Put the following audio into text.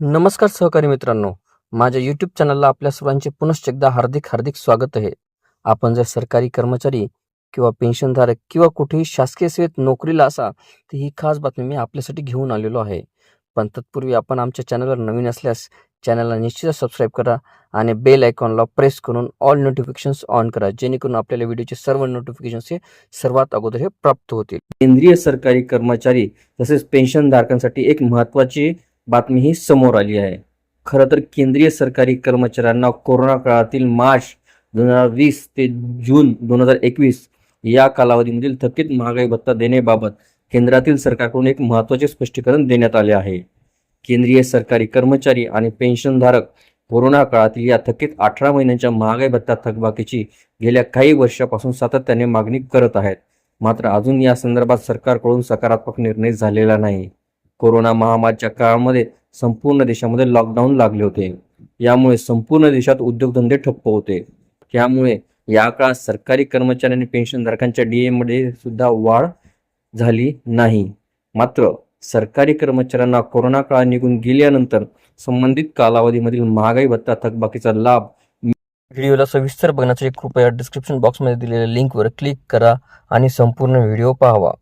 नमस्कार सहकारी मित्रांनो. माझ्या यूट्यूब चॅनलला आपल्या सर्वांचे पुनश्च एकदा हार्दिक हार्दिक स्वागत आहे. आपण जर सरकारी कर्मचारी किंवा पेन्शनधारक किंवा कुठेही शासकीय सेवेत नोकरीला असा तर ही खास बातमी मी आपल्यासाठी घेऊन आलेलो आहे. पण तत्पूर्वी आपण आमच्या चॅनलवर नवीन असल्यास चॅनलला निश्चितच सबस्क्राईब करा आणि बेल आयकॉनला प्रेस करून ऑल नोटिफिकेशन्स ऑन करा जेणेकरून आपल्याला व्हिडिओचे सर्व नोटिफिकेशन्स हे सर्वात अगोदर हे प्राप्त होतील. केंद्रीय सरकारी कर्मचारी तसेच पेन्शनधारकांसाठी एक महत्त्वाची बातमी ही समोर आली आहे. खरं तर केंद्रीय सरकारी कर्मचाऱ्यांना कोरोना काळातील मार्च दोन हजार वीस ते जून दोन हजार एकवीस या कालावधीमधील थकीत महागाई भत्ता देण्याबाबत केंद्रातील सरकारकडून एक महत्त्वाचे स्पष्टीकरण देण्यात आले आहे. केंद्रीय सरकारी कर्मचारी आणि पेन्शनधारक कोरोना काळातील या थकीत अठरा महिन्यांच्या महागाई भत्ता थकबाकीची गेल्या काही वर्षापासून सातत्याने मागणी करत आहेत. मात्र अजून या संदर्भात सरकारकडून सकारात्मक निर्णय झालेला नाही. कोरोना महामारीच्या काळामध्ये संपूर्ण देशामध्ये लॉकडाऊन लागले होते. यामुळे संपूर्ण देशात उद्योगधंदे ठप्प होते. त्यामुळे या काळात सरकारी कर्मचारी आणि पेन्शनधारकांच्या डी मध्ये सुद्धा वाढ झाली नाही. मात्र सरकारी कर्मचाऱ्यांना कोरोना काळ निघून गेल्यानंतर संबंधित कालावधीमधील महागाई भत्ता थकबाकीचा लाभ व्हिडिओला सविस्तर बघण्यासाठी कृपया डिस्क्रिप्शन बॉक्समध्ये दिलेल्या लिंकवर क्लिक करा आणि संपूर्ण व्हिडिओ पाहावा.